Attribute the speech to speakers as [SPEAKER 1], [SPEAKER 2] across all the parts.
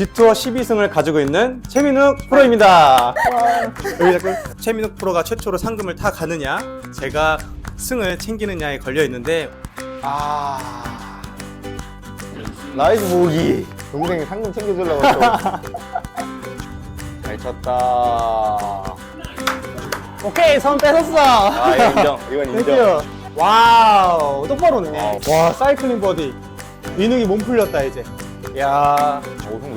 [SPEAKER 1] G투어 12승을 가지고 있는 최민욱 프로입니다. 여기 자꾸 최민욱 프로가 최초로 상금을 타 가느냐, 제가 승을 챙기느냐에 걸려 있는데
[SPEAKER 2] 아. 나이스 보기. 동생이 상금 챙겨주려고 또. 잘 쳤다.
[SPEAKER 1] 오케이 손 뺏었어.
[SPEAKER 2] 아, 인정. 이건 인정.
[SPEAKER 1] 땡큐. 와우 똑바로네. 와 사이클링 버디. 민욱이 몸 풀렸다 이제. 야
[SPEAKER 2] 어, 형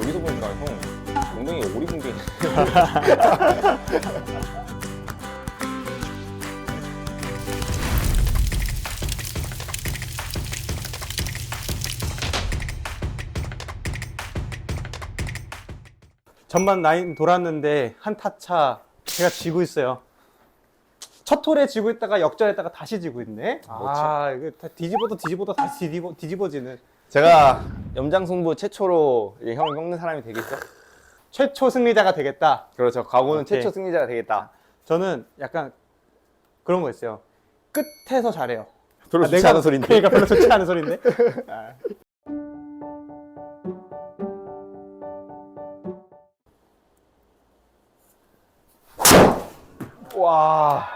[SPEAKER 1] 전반 라인 돌았는데 한 타차 제가 지고 있어요. 첫 홀에 지고 있다가 역전했다가 다시 지고 있네. 아 이거 다 뒤집어도 뒤집어도 다시 뒤집어 뒤집어지는
[SPEAKER 2] 제가 염장승부 최초로 이제 형을 꺾는 사람이 되겠죠?
[SPEAKER 1] 최초 승리자가 되겠다.
[SPEAKER 2] 그렇죠. 과거는
[SPEAKER 1] 오케이.
[SPEAKER 2] 최초 승리자가 되겠다.
[SPEAKER 1] 저는 약간 그런 거 있어요. 끝에서 잘해요.
[SPEAKER 2] 별로
[SPEAKER 1] 아,
[SPEAKER 2] 좋지 않은 소리인데.
[SPEAKER 1] 그러니까 별로 좋지 않은 소리인데. 아. 와.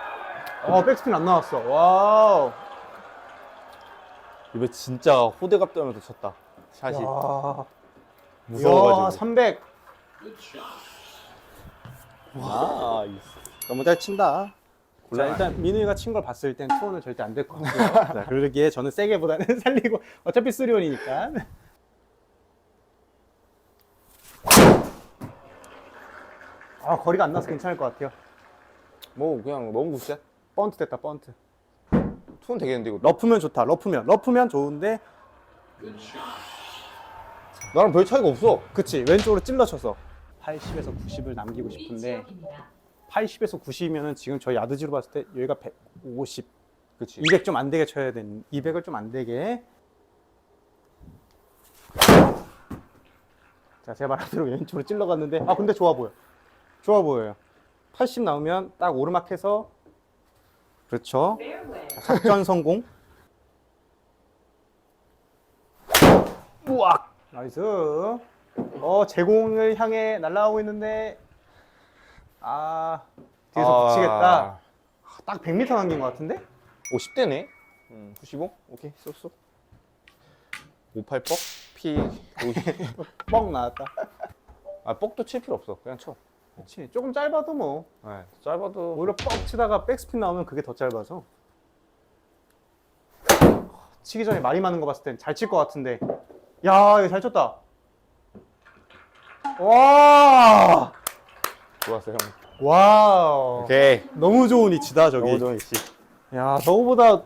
[SPEAKER 1] 어, 백스핀 안 나왔어. 와우.
[SPEAKER 2] 이거 진짜 호들갑 떨면서 쳤다. 샷이
[SPEAKER 1] 와.
[SPEAKER 2] 무서워가지고.
[SPEAKER 1] 이야, 300.
[SPEAKER 2] 아, 이-
[SPEAKER 1] 너무 잘 친다. 자. 일단 민우이가 친 걸 봤을 땐 투혼은 절대 안 될 것 같고요. 자, 그러기에 저는 세게보다는 살리고 어차피 쓰리온이니까. 아, 거리가 안 나서 괜찮을 것 같아요.
[SPEAKER 2] 뭐 그냥 너무 굿샷.
[SPEAKER 1] 번트 됐다, 번트.
[SPEAKER 2] 투는 되겠는데 이거.
[SPEAKER 1] 러프면 좋다, 러프면. 러프면 좋은데,
[SPEAKER 2] 나랑 별 차이가 없어.
[SPEAKER 1] 그치, 왼쪽으로 찔러 쳐서. 80에서 90을 남기고 싶은데, 80에서 90이면은 지금 저 야드지로 봤을 때 여기가 150.
[SPEAKER 2] 그치.
[SPEAKER 1] 200 좀 안 되게 쳐야 되는 200을 좀 안 되게. 자 제가 말한 대로 왼쪽으로 찔러갔는데 아 근데 좋아 보여. 좋아 보여요. 80 나오면 딱 오르막해서 그렇죠? 자, 작전 성공. 우악! 나이스 어 제공을 향해 날아가고 있는데 아 뒤에서
[SPEAKER 2] 아.
[SPEAKER 1] 붙이겠다 딱 100m 남긴 것 같은데
[SPEAKER 2] 50대네. 음, 95? 오케이, 쏙쏙. 58 뻑? P 50.
[SPEAKER 1] 뻥 나왔다
[SPEAKER 2] 아, 뻑도 칠 필요 없어. 그냥 쳐.
[SPEAKER 1] 그렇지 조금 짧아도 뭐
[SPEAKER 2] 네, 짧아도
[SPEAKER 1] 오히려 뻥 치다가 백스핀 나오면 그게 더 짧아서 치기 전에 말이 많은 거 봤을 땐 잘 칠 것 같은데 야 이거 잘 쳤다 와
[SPEAKER 2] 좋았어, 형.
[SPEAKER 1] 와우
[SPEAKER 2] 오케이.
[SPEAKER 1] 너무 좋은 위치다 저기
[SPEAKER 2] 너무 좋은 위치.
[SPEAKER 1] 야 너보다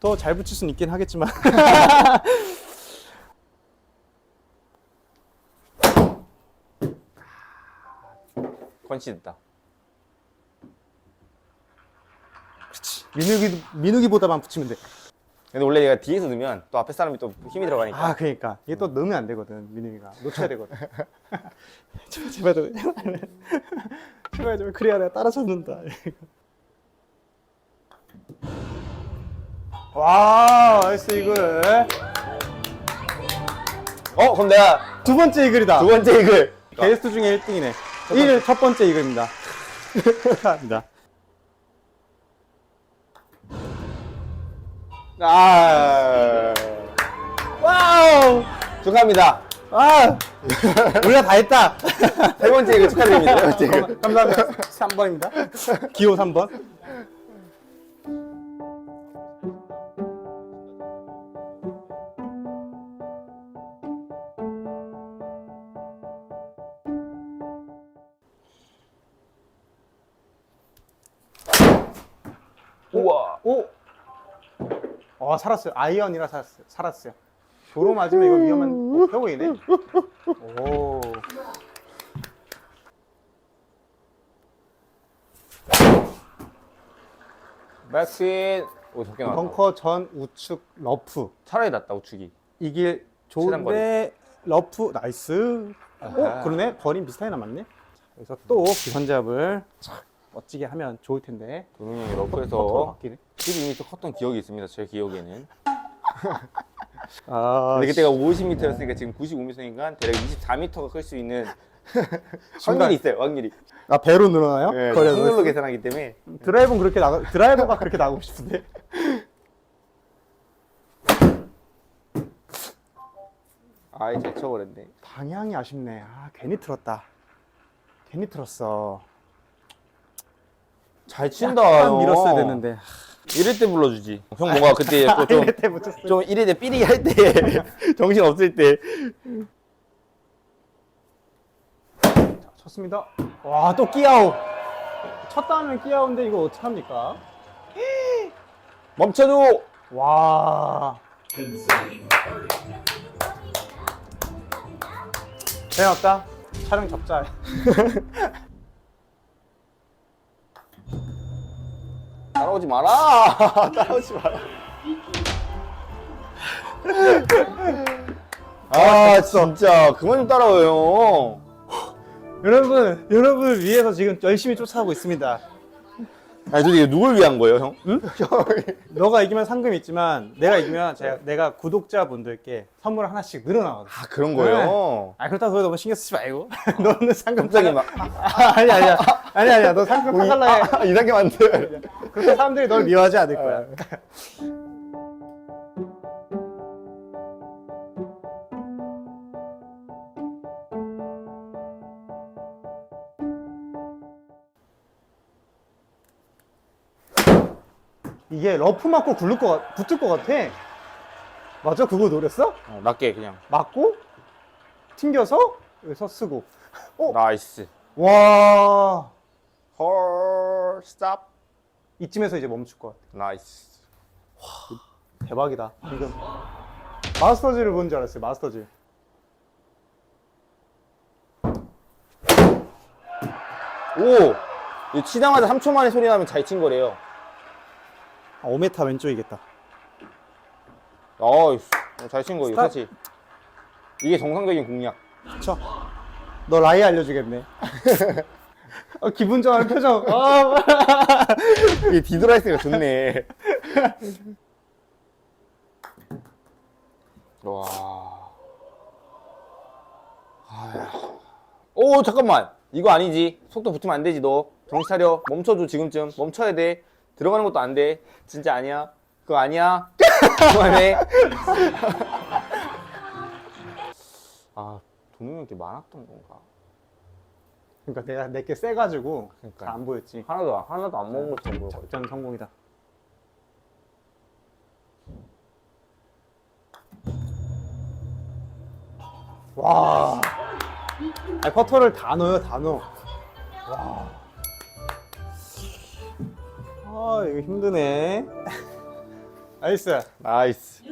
[SPEAKER 1] 더 잘 붙일 수는 있긴 하겠지만
[SPEAKER 2] 컨시 됐다.
[SPEAKER 1] 그렇지 민욱이 민욱이보다만 붙이면 돼
[SPEAKER 2] 근데 원래 얘가 뒤에서 넣으면 또 앞에 사람이 또 힘이 들어가니까.
[SPEAKER 1] 아, 그러니까 이게 또 넣으면 안 되거든, 민우이가 놓쳐야 되거든. 제발 제발 좀 제발 좀 그래야 내가 따라잡는다. 와, 나이스 이글.
[SPEAKER 2] 어, 그럼 내가
[SPEAKER 1] 두 번째 이글이다.
[SPEAKER 2] 두 번째 이글.
[SPEAKER 1] 게스트 중에 1등이네. 1, 첫 번째 이글입니다. 축하합니다.
[SPEAKER 2] 아,
[SPEAKER 1] 와우!
[SPEAKER 2] 축하합니다.
[SPEAKER 1] 아! 우리가 다 했다.
[SPEAKER 2] 세 번째 이글 축하드립니다. 세 번째 이글.
[SPEAKER 1] 감사합니다. 3번입니다. 기호 3번. 어, 살았어요. 아이언이라 살았어요. 살았어요. 도로 맞으면 이거 위험한 어, 페어웨이네. 오.
[SPEAKER 2] 백스핀. 오, 적게 나왔다.
[SPEAKER 1] 벙커 전 우측 러프.
[SPEAKER 2] 차라리 낫다, 우측이. 최단 거리.
[SPEAKER 1] 좋은데 러프 나이스. 오, 그러네. 거리 비슷하게 남았네. 그래서 또 기선잡을 착 멋지게 하면 좋을 텐데.
[SPEAKER 2] 도능이 형이 러프에서
[SPEAKER 1] 바뀌네.
[SPEAKER 2] 팁이 이미 또 컸던 기억이 있습니다. 제 기억에는.
[SPEAKER 1] 아,
[SPEAKER 2] 근데 그때가 50m였으니까 지금 95m니까 대략 24m가 클 수 있는 확률이 있어요. 확률이.
[SPEAKER 1] 아 배로 늘어나요?
[SPEAKER 2] 네, 확률로? 계산하기 때문에
[SPEAKER 1] 드라이브는 그렇게 나가 드라이버가 그렇게 나가고 싶은데.
[SPEAKER 2] 아이 잘 쳐버렸네.
[SPEAKER 1] 방향이 아쉽네. 아 괜히 틀었다. 괜히 틀었어.
[SPEAKER 2] 잘 친다.
[SPEAKER 1] 약간. 밀었어야 되는데.
[SPEAKER 2] 이럴 때 불러주지. 형 뭔가 그때 또좀
[SPEAKER 1] 이럴 때 묻혔어.
[SPEAKER 2] 좀 이래 때 삐리기 할때 정신 없을 때
[SPEAKER 1] 쳤습니다. 와, 또 끼아웃. 쳤다 하면 끼아웃인데 이거 어떡합니까?
[SPEAKER 2] 멈춰줘.
[SPEAKER 1] 와. 재미없다. 촬영 접자.
[SPEAKER 2] 따라오지 마라. 따라오지 마라. 아 진짜 그만 좀 따라와요.
[SPEAKER 1] 여러분, 여러분을 위해서 지금 열심히 쫓아가고 있습니다.
[SPEAKER 2] 아니 도대체 누굴 위한 거예요, 형? 응?
[SPEAKER 1] 너가 이기면 상금이 있지만 내가 이기면 제가, 내가 구독자분들께 선물 하나씩 늘어나거든.
[SPEAKER 2] 아 그런 거예요.
[SPEAKER 1] 아 그렇다고 너무 신경 쓰지 말고 너는 상금
[SPEAKER 2] 갑자기 막
[SPEAKER 1] 아, 아니 아니야 아니 아니야 너 상금 타갈라 해
[SPEAKER 2] 아, 이상하게 만들.
[SPEAKER 1] 그렇게 사람들이 널 미워하지 않을 거야 이게 러프 맞고 굴릴 것 같, 붙을 것 같아 맞아 그거 노렸어?
[SPEAKER 2] 어, 낮게 그냥.
[SPEAKER 1] 맞고 튕겨서 여기서 쓰고 어?
[SPEAKER 2] 나이스.
[SPEAKER 1] 와
[SPEAKER 2] 헐 스탑.
[SPEAKER 1] 이쯤에서 이제 멈출 것 같아
[SPEAKER 2] 나이스.
[SPEAKER 1] 대박이다 지금 마스터즈를 본 줄 알았어요 마스터즈
[SPEAKER 2] 오. 이 치자마자 3초 만에 소리 나면 잘 친 거래요.
[SPEAKER 1] 아, 5m 왼쪽이겠다
[SPEAKER 2] 나이스. 어, 잘친거 이거
[SPEAKER 1] 스탑.
[SPEAKER 2] 그렇지. 이게 정상적인 공략.
[SPEAKER 1] 쳐. 너 라이 알려주겠네 어, 기분 좋아하는 표정 아,
[SPEAKER 2] 이게 디드라이스가 좋네. 와. 아야. 오 잠깐만. 이거 아니지. 속도 붙으면 안 되지 너. 정신 차려. 멈춰줘 지금쯤. 멈춰야 돼. 들어가는 것도 안 돼. 진짜 아니야. 그거 아니야. 그만해. 아 동영이 이렇게 많았던 건가?
[SPEAKER 1] 그러니까 내가 내게 세가지고
[SPEAKER 2] 그러니까.
[SPEAKER 1] 잘안 보였지
[SPEAKER 2] 하나도 하나도 안 먹은 것처럼 보여.
[SPEAKER 1] 작전 성공이다 와 아니, 퍼터를 다 넣어요 다 넣어 와. 아 이거 힘드네 나이스
[SPEAKER 2] 나이스.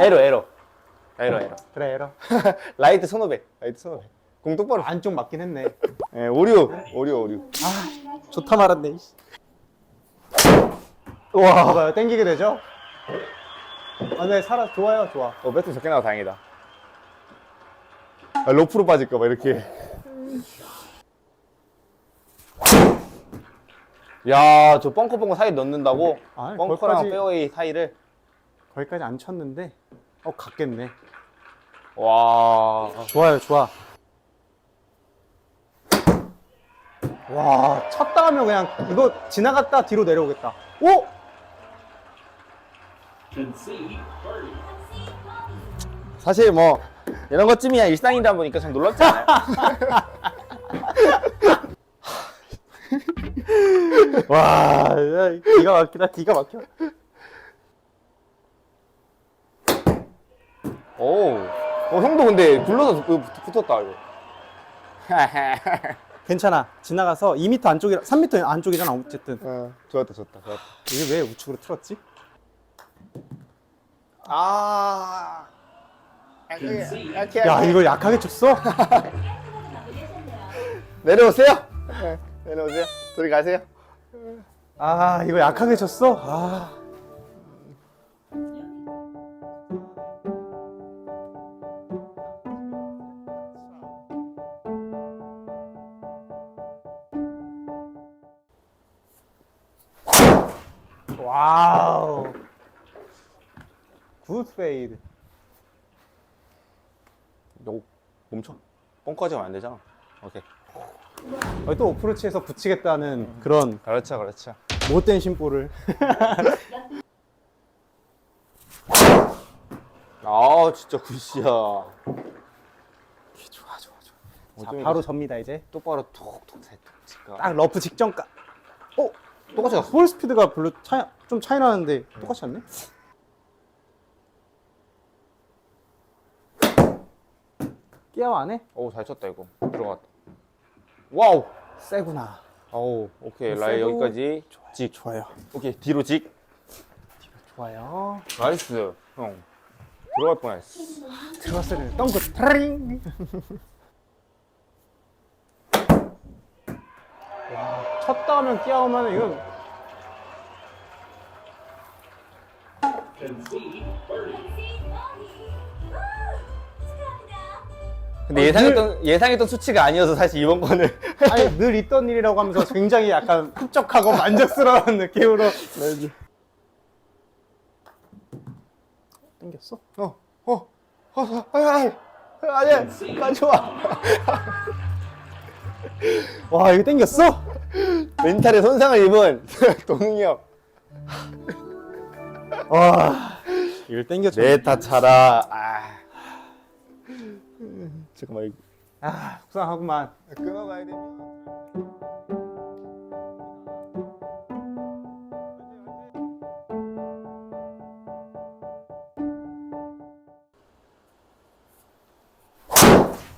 [SPEAKER 2] 에러 에러. 에러 에러.
[SPEAKER 1] 그래 에러
[SPEAKER 2] 라이트 선호백. 라이트 선호백. 공 똑바로.
[SPEAKER 1] 안쪽 맞긴 했네
[SPEAKER 2] 예, 오류. 오류 오류.
[SPEAKER 1] 아 좋다 말았네 이씨. 와 봐봐요 땡기게 되죠? 아 네 살아 좋아요 좋아
[SPEAKER 2] 어, 배트 적게 나와 다행이다. 아, 로프로 빠질까 봐 이렇게. 야, 저 벙커 벙커 사이 넣는다고?
[SPEAKER 1] 아니,
[SPEAKER 2] 벙커랑
[SPEAKER 1] 거기까지-
[SPEAKER 2] 페어웨이 사이를.
[SPEAKER 1] 거기까지 안 쳤는데 어 갔겠네
[SPEAKER 2] 와.
[SPEAKER 1] 좋아요 좋아 와 쳤다 하면 그냥 이거 지나갔다 뒤로 내려오겠다 오!
[SPEAKER 2] 사실 뭐 이런 것쯤이야 일상이다 보니까 좀 놀랍지 않아요?
[SPEAKER 1] 와 야, 기가 막히다 기가 막혀
[SPEAKER 2] 오. 어, 형도 근데 굴러서 그 붙- 붙었다 이거.
[SPEAKER 1] 괜찮아 지나가서 2m 안쪽이라 3m 안쪽이잖아 어쨌든
[SPEAKER 2] 어, 좋았다 좋았다 좋았다.
[SPEAKER 1] 이게 왜 우측으로 틀었지?
[SPEAKER 2] 아.
[SPEAKER 1] 야 이걸 약하게 쳤어?
[SPEAKER 2] 내려오세요. 네, 내려오세요. 둘이 가세요.
[SPEAKER 1] 아 이거 약하게 쳤어? 아 와우. 굿 페이드.
[SPEAKER 2] 너 멈춰. 뻥까지 하면 안 되잖아. 오케이.
[SPEAKER 1] 어, 또 어프로치에서 붙이겠다는 그런
[SPEAKER 2] 그렇죠, 그렇죠.
[SPEAKER 1] 못된 심보를.
[SPEAKER 2] 아, 진짜 굿이야.
[SPEAKER 1] 좋아, 좋아, 좋아. 자, 바로 접니다, 이제.
[SPEAKER 2] 똑바로 톡톡 잘 톡.
[SPEAKER 1] 딱 러프 직전까. 어?
[SPEAKER 2] 똑같이 갔어.
[SPEAKER 1] 볼 스피드가 별로 차이, 좀 차이 나는데 똑같이 않네? 끼야워 안 해?
[SPEAKER 2] 오, 잘 쳤다 이거. 들어갔다. 와우.
[SPEAKER 1] 세구나.
[SPEAKER 2] 어우, 오케이.
[SPEAKER 1] 세고.
[SPEAKER 2] 라이 여기까지. 직.
[SPEAKER 1] 좋아요.
[SPEAKER 2] 오케이. 뒤로 직.
[SPEAKER 1] 좋아요.
[SPEAKER 2] 나이스. 형. 들어갈 뻔했어.
[SPEAKER 1] 들어갔어야 되네. 덩크 타링. 와, 쳤다 하면 끼야오면 이건
[SPEAKER 2] 근데 예상했던 예상했던 수치가 아니어서 사실 이번 거는
[SPEAKER 1] 아니 늘 있던 일이라고 하면서 굉장히 약간 흡족하고 만족스러운 느낌으로 땡겼어?
[SPEAKER 2] 어, 어, 어, 어, 아니, 아니야, 가져와.
[SPEAKER 1] 와 이거 땡겼어?
[SPEAKER 2] 멘탈에 손상을 입은 형.
[SPEAKER 1] 와 이걸 땡겼죠
[SPEAKER 2] 네타 차라. 아. 잠깐만 이거
[SPEAKER 1] 아 속상하구만
[SPEAKER 2] 끊어가야 되면.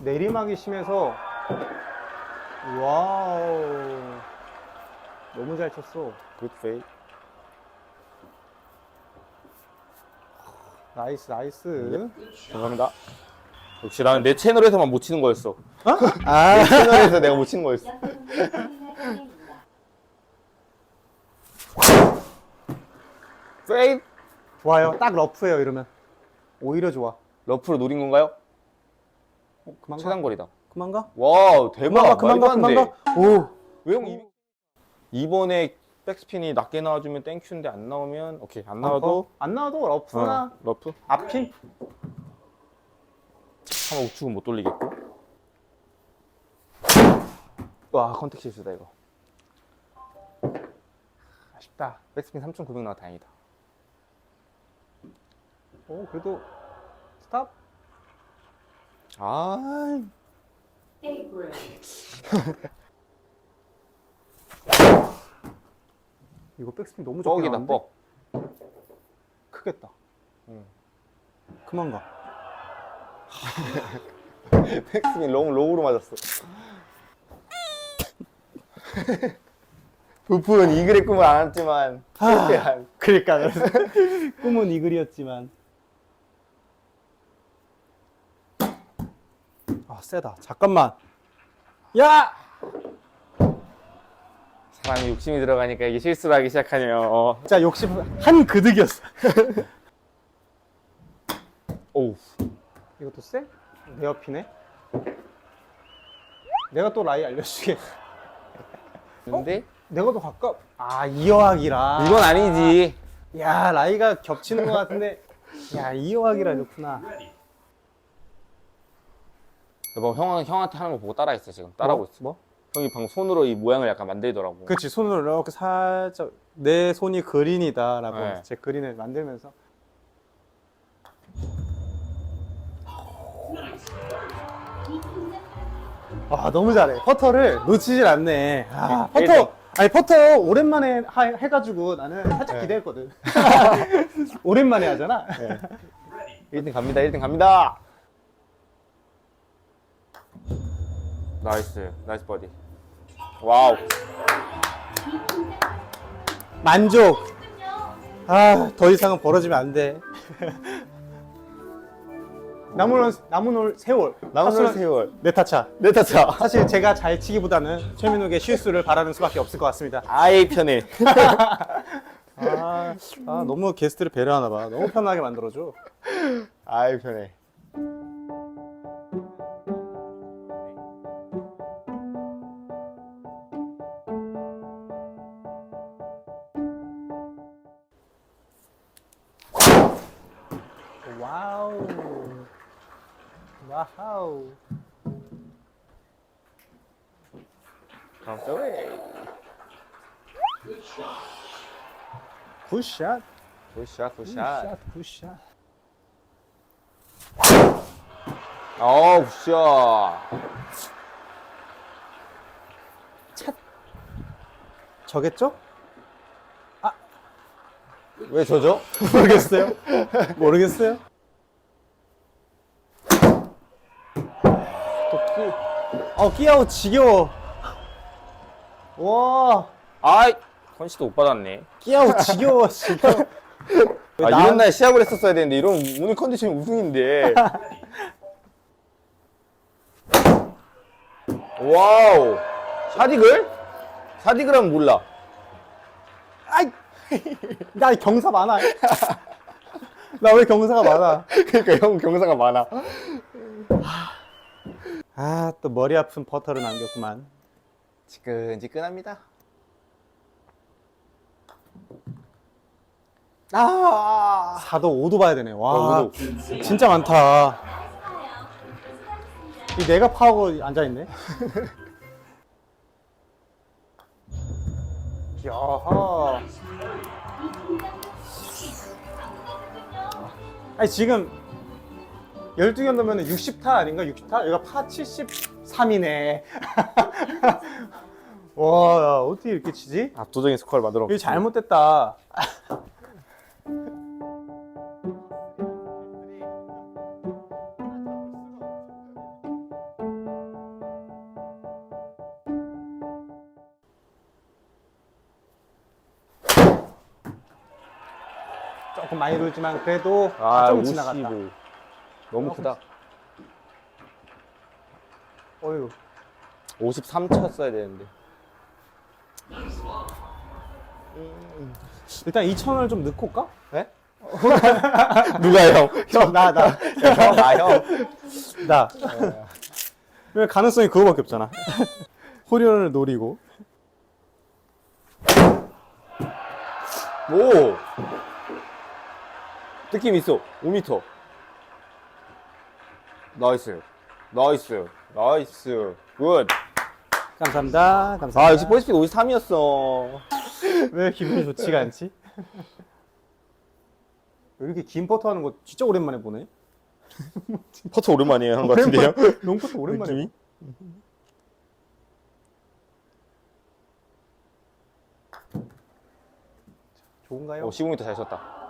[SPEAKER 1] 내리막이 심해서 와우 너무 잘 쳤어
[SPEAKER 2] 굿 페이.
[SPEAKER 1] 나이스 나이스
[SPEAKER 2] 감사합니다. 역시 나는 내 채널에서만 못 치는 거였어.
[SPEAKER 1] 어?
[SPEAKER 2] 아내 채널에서 내가 못 치는 거였어. 페이
[SPEAKER 1] 좋아요 딱 러프예요 이러면 오히려 좋아
[SPEAKER 2] 러프로 노린 건가요?
[SPEAKER 1] 어, 그만 가
[SPEAKER 2] 최단 거리다.
[SPEAKER 1] 그만 가
[SPEAKER 2] 와우 대박.
[SPEAKER 1] 그만 가 그만 가 그만 가오
[SPEAKER 2] 왜 형 이 번에 백스핀이 낮게 나와주면 땡큐인데 안 나오면 오케이 안 나와도
[SPEAKER 1] 안 나와도 러프나?
[SPEAKER 2] 어, 러프?
[SPEAKER 1] 앞핀?
[SPEAKER 2] 한번 우측은 못 돌리겠고. 와 컨택 실수다 이거. 아쉽다. 백스핀 3,900 나와 다행이다.
[SPEAKER 1] 오 그래도 스탑?
[SPEAKER 2] 아
[SPEAKER 1] 이거 백스핀 너무 적게
[SPEAKER 2] 뻑이다
[SPEAKER 1] 나왔는데?
[SPEAKER 2] 뻑.
[SPEAKER 1] 크겠다.
[SPEAKER 2] 응.
[SPEAKER 1] 그만 가.
[SPEAKER 2] 백스핀 너무 로우로 맞았어. 부푼 이글의 꿈을 안았지만 실패한
[SPEAKER 1] 그러니까 꿈은 이글이었지만. 아 세다. 잠깐만. 야
[SPEAKER 2] 사람이 욕심이 들어가니까 이게 실수를 하기 시작하네요.
[SPEAKER 1] 진짜 욕심 한 그득이었어.
[SPEAKER 2] 오우.
[SPEAKER 1] 이것도 세? 내 옆이네? 내가 또 라이 알려주게.
[SPEAKER 2] 근데?
[SPEAKER 1] 내가 더 가까 아 이어하기라.
[SPEAKER 2] 이건 아니지.
[SPEAKER 1] 야 라이가 겹치는 것 같은데. 야 이어하기라 좋구나.
[SPEAKER 2] 여보 형, 형한테 하는 거 보고 따라했어 지금. 따라하고 있어.
[SPEAKER 1] 뭐?
[SPEAKER 2] 형이 방금 손으로 이 모양을 약간 만들더라고.
[SPEAKER 1] 그렇지 손으로 이렇게 살짝 내 손이 그린이다라고
[SPEAKER 2] 네.
[SPEAKER 1] 제 그린을 만들면서. 아 너무 잘해. 퍼터를 놓치질 않네. 아
[SPEAKER 2] 일-
[SPEAKER 1] 퍼터! 아니 퍼터 오랜만에 하- 해가지고 나는 살짝
[SPEAKER 2] 네.
[SPEAKER 1] 기대했거든. 오랜만에 하잖아.
[SPEAKER 2] 1등 갑니다 1등 갑니다 나이스 나이스 버디. 와우.
[SPEAKER 1] 만족. 아 더 이상은 벌어지면 안돼. 남은 남은 세월.
[SPEAKER 2] 남은
[SPEAKER 1] 타수는
[SPEAKER 2] 세월.
[SPEAKER 1] 내 타차.
[SPEAKER 2] 내 타차.
[SPEAKER 1] 사실 제가 잘 치기보다는 최민욱의 실수를 바라는 수밖에 없을 것 같습니다.
[SPEAKER 2] 아이 편해.
[SPEAKER 1] 아, 아, 너무 게스트를 배려하나 봐. 너무 편하게 만들어줘.
[SPEAKER 2] 아이 편해
[SPEAKER 1] 와우.
[SPEAKER 2] 깜짝이.
[SPEAKER 1] 굿샷.
[SPEAKER 2] 굿샷, 굿샷.
[SPEAKER 1] 굿샷. 굿샷.
[SPEAKER 2] 어, 굿샷.
[SPEAKER 1] 저겠죠?
[SPEAKER 2] 왜 저죠?
[SPEAKER 1] 모르겠어요. 모르겠어요. 또 끼, 어, 끼아웃 지겨워. 와,
[SPEAKER 2] 아이, 컨시도 못 받았네.
[SPEAKER 1] 끼아웃 지겨워, 지겨워.
[SPEAKER 2] 아,
[SPEAKER 1] 나-
[SPEAKER 2] 이런 날 시합을 했었어야 되는데, 이런 오늘 컨디션이 우승인데. 와우. 샤디글? 샤디글 하면 몰라.
[SPEAKER 1] 아이, 나 경사 많아. 나 왜 경사가 많아?
[SPEAKER 2] 그러니까 형 경사가 많아.
[SPEAKER 1] 아, 또 머리 아픈 버터를 남겼구만.
[SPEAKER 2] 지끈지끈합니다.
[SPEAKER 1] 아, 4도 5도 봐야 되네. 와,
[SPEAKER 2] 어,
[SPEAKER 1] 진짜 많다. 이 내가 파하고 앉아있네. 야하. 아니, 지금 12개 넣으면 60타 아닌가? 60타? 여기가 파 73이네. 와, 야, 어떻게 이렇게 치지?
[SPEAKER 2] 압도적인 스코어를 만들어.
[SPEAKER 1] 이거 잘못됐다. 조금 많이 돌지만 그래도
[SPEAKER 2] 아,
[SPEAKER 1] 좀
[SPEAKER 2] 55.
[SPEAKER 1] 지나갔다.
[SPEAKER 2] 너무 크다.
[SPEAKER 1] 어휴.
[SPEAKER 2] 53 쳤어야 되는데.
[SPEAKER 1] 일단 2천원을 좀 넣고 올까?
[SPEAKER 2] 네? 누가 형?
[SPEAKER 1] 형, 나, 나.
[SPEAKER 2] 형, 나 형.
[SPEAKER 1] 나. 왜 가능성이 그거밖에 없잖아. 호련을 노리고.
[SPEAKER 2] 오! 느낌 있어. 5m. 나이스. 나이스. 나이스. 굿.
[SPEAKER 1] 감사합니다. 감사합니다.
[SPEAKER 2] 아, 역시 포스피드 53이었어.
[SPEAKER 1] 왜 기분이 좋지가 않지? 왜 이렇게 긴 퍼터 하는 거 진짜 오랜만에 보네.
[SPEAKER 2] 퍼트 오랜만이에요, 한것 같은데요?
[SPEAKER 1] 롱퍼터 오랜만에.
[SPEAKER 2] 느낌이?
[SPEAKER 1] 좋은가요?
[SPEAKER 2] 어, 15m 잘 쳤다.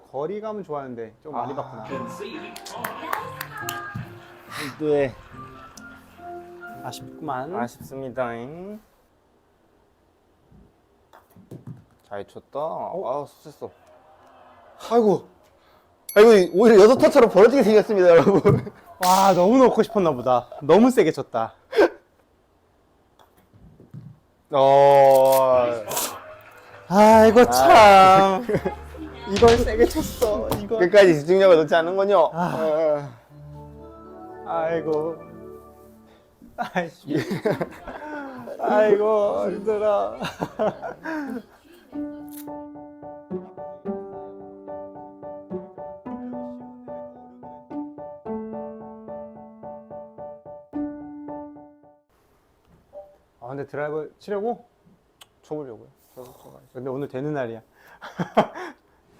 [SPEAKER 1] 어, 거리감은 좋아하는데 좀 많이
[SPEAKER 2] 아.
[SPEAKER 1] 봤구나.
[SPEAKER 2] 네.
[SPEAKER 1] 아쉽구만.
[SPEAKER 2] 아쉽습니다. 잘 쳤다. 아, 수쳤어. 아이고. 아이고, 오히려 여섯 터처럼 벌어지게 생겼습니다, 여러분.
[SPEAKER 1] 와, 너무 넣고 싶었나 보다. 너무 세게 쳤다.
[SPEAKER 2] 어.
[SPEAKER 1] 아이고 참. 이걸 세게 쳤어. 이거.
[SPEAKER 2] 끝까지 집중력을 놓지 않는군요.
[SPEAKER 1] 아. 아이고. 아이씨. 아이고 힘들어. 아 근데 드라이버 치려고?
[SPEAKER 2] 쳐보려고요.
[SPEAKER 1] 근데 오늘 되는 날이야.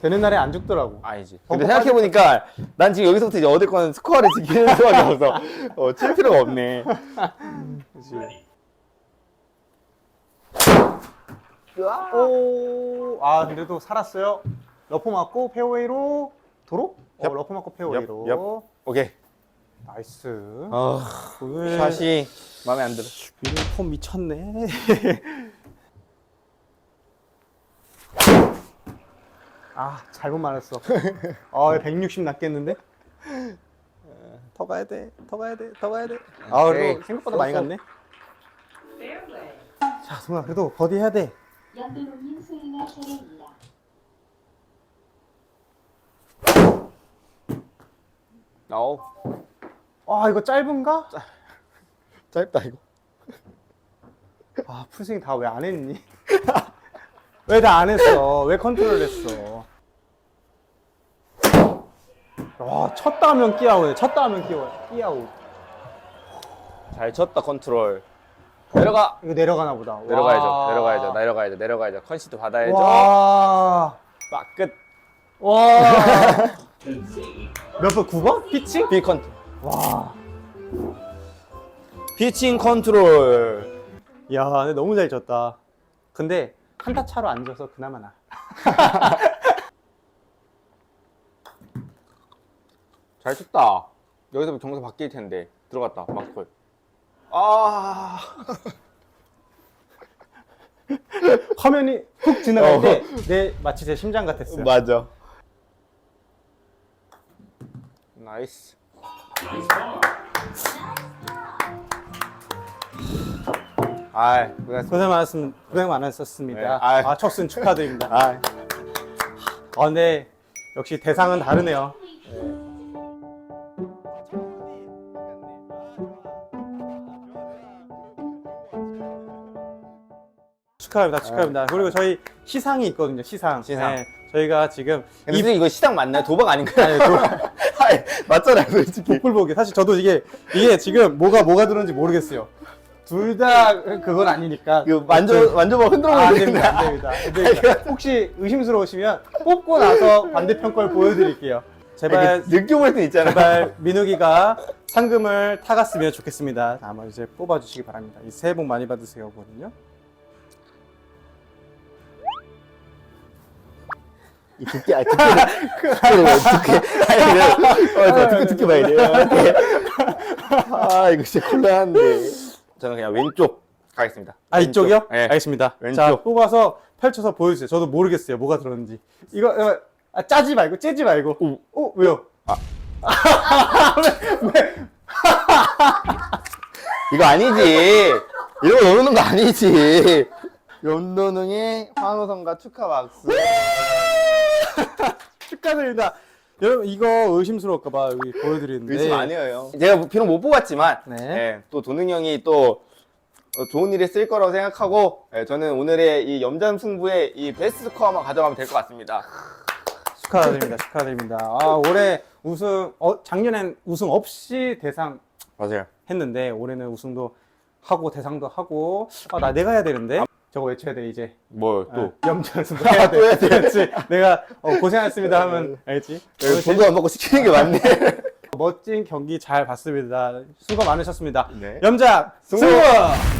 [SPEAKER 1] 되는 날에 안 죽더라고.
[SPEAKER 2] 아니지. 근데 생각해 보니까 난 지금 여기서부터 이제 얻을 거는 스코어를 지키는 수밖에 없어. 어, 칠 필요가 없네.
[SPEAKER 1] 오, 아 근데도 살았어요. 러프 맞고 페어웨이로 도로? 어,
[SPEAKER 2] 얍.
[SPEAKER 1] 러프 맞고 페어웨이로.
[SPEAKER 2] 얍, 오케이.
[SPEAKER 1] 나이스.
[SPEAKER 2] 아,
[SPEAKER 1] 오늘
[SPEAKER 2] 샷이 마음에 안 들어.
[SPEAKER 1] 유니폼 미쳤네. 아 잘못 말했어. 아 160 났겠는데? 더 가야 돼, 더 가야 돼, 더 가야 돼. 아 그래도
[SPEAKER 2] 오케이.
[SPEAKER 1] 생각보다 많이 갔네. 자, 동아 그래도 버디 해야 돼.
[SPEAKER 3] 차례입니다.
[SPEAKER 2] 아우,
[SPEAKER 1] 아 이거 짧은가?
[SPEAKER 2] 짧다, 이거.
[SPEAKER 1] 아 풀스윙 다 왜 안 했니? 왜 다 안 했어? 왜 컨트롤 했어? 와, 쳤다 하면 끼아웃, 쳤다 하면 끼아웃. 끼아웃.
[SPEAKER 2] 잘 쳤다 컨트롤. 내려가.
[SPEAKER 1] 이거 내려가나 보다.
[SPEAKER 2] 내려가야죠.
[SPEAKER 1] 와.
[SPEAKER 2] 내려가야죠. 내려가야죠. 내려가야죠. 컨시드 받아야죠.
[SPEAKER 1] 와.
[SPEAKER 2] 막 끝.
[SPEAKER 1] 와. 몇 번? 9번? 피칭?
[SPEAKER 2] 비 컨트롤.
[SPEAKER 1] 와.
[SPEAKER 2] 피칭 컨트롤.
[SPEAKER 1] 야, 근데 너무 잘 쳤다. 근데 한타 차로 앉아서 그나마 나.
[SPEAKER 2] 잘 쳤다. 여기서 점수 바뀔 텐데. 들어갔다. 마크콜. 아.
[SPEAKER 1] 화면이 훅 지나갈
[SPEAKER 2] 어.
[SPEAKER 1] 때내 마치 제 심장 같았어요.
[SPEAKER 2] 맞아. 나이스. 아, 고생했습니다.
[SPEAKER 1] 고생 많았습니다. 고생 많으셨습니다.
[SPEAKER 2] 네, 아이.
[SPEAKER 1] 아, 척순 축하드립니다.
[SPEAKER 2] 아,
[SPEAKER 1] 아, 근데 역시 대상은 다르네요. 축하합니다. 축하합니다. 그리고 저희 시상이 있거든요. 시상.
[SPEAKER 2] 시상.
[SPEAKER 1] 네, 저희가 지금
[SPEAKER 2] 근데
[SPEAKER 1] 이
[SPEAKER 2] 이거 시장 맞나요? 도박 아닌가요?
[SPEAKER 1] 아니,
[SPEAKER 2] 맞잖아요, 솔직히.
[SPEAKER 1] 복불복이 사실 저도 이게 이게 지금 뭐가 뭐가 들었는지 모르겠어요. 둘 다 그건 아니니까.
[SPEAKER 2] 이거 만져, 만져봐 흔들어
[SPEAKER 1] 아, 안
[SPEAKER 2] 보면
[SPEAKER 1] 됩니다. 안 됩니다. 안 됩니다. 혹시 의심스러우시면 뽑고 나서 반대편 걸 보여드릴게요. 제발
[SPEAKER 2] 느껴볼 때 있잖아.
[SPEAKER 1] 제발 민욱이가 상금을 타갔으면 좋겠습니다. 아마 이제 뽑아주시기 바랍니다. 이 새해 복 많이 받으세요 거든요.
[SPEAKER 2] 이 두께, 아, 두께, 두께, 아니, 이래. 어, 저 두께, 두께 봐야 돼요. 아, 이거 진짜 곤란한데. 저는 그냥 왼쪽 가겠습니다.
[SPEAKER 1] 아
[SPEAKER 2] 왼쪽.
[SPEAKER 1] 이쪽이요?
[SPEAKER 2] 네.
[SPEAKER 1] 알겠습니다.
[SPEAKER 2] 왼쪽.
[SPEAKER 1] 자 뽑아서 펼쳐서 보여주세요. 저도 모르겠어요. 뭐가 들었는지. 이거 이거, 아, 짜지 말고 째지 말고.
[SPEAKER 2] 오.
[SPEAKER 1] 어 왜요?
[SPEAKER 2] 이거 아니지. 거 넣는 거 아니지. 연도능의 환호성과 축하 박수.
[SPEAKER 1] 축하드립니다. 여러분 이거 의심스러울까봐 여기 보여드리는데.
[SPEAKER 2] 의심 아니에요. 제가 비록 못 뽑았지만,
[SPEAKER 1] 네.
[SPEAKER 2] 예, 또 도능 형이 또 어, 좋은 일에 쓸 거라고 생각하고, 예, 저는 오늘의 이 염전 승부의 이 베스트 스코어만 가져가면 될 것 같습니다.
[SPEAKER 1] 축하드립니다. 축하드립니다. 아 올해 우승 어 작년엔 우승 없이 대상
[SPEAKER 2] 맞아요.
[SPEAKER 1] 했는데 올해는 우승도 하고 대상도 하고 아 나 내가 해야 되는데 저거 외쳐야 돼 이제
[SPEAKER 2] 뭐 또.
[SPEAKER 1] 아, 염전승부 해야 돼.
[SPEAKER 2] 또 해야 돼.
[SPEAKER 1] 그렇지. 내가 어, 고생했습니다 하면 알지. 오늘
[SPEAKER 2] 예, 돈도 안 먹고 시키는 게 맞네.
[SPEAKER 1] 멋진 경기 잘 봤습니다. 수고 많으셨습니다.
[SPEAKER 2] 네.
[SPEAKER 1] 염작
[SPEAKER 2] 승부!
[SPEAKER 1] 승부!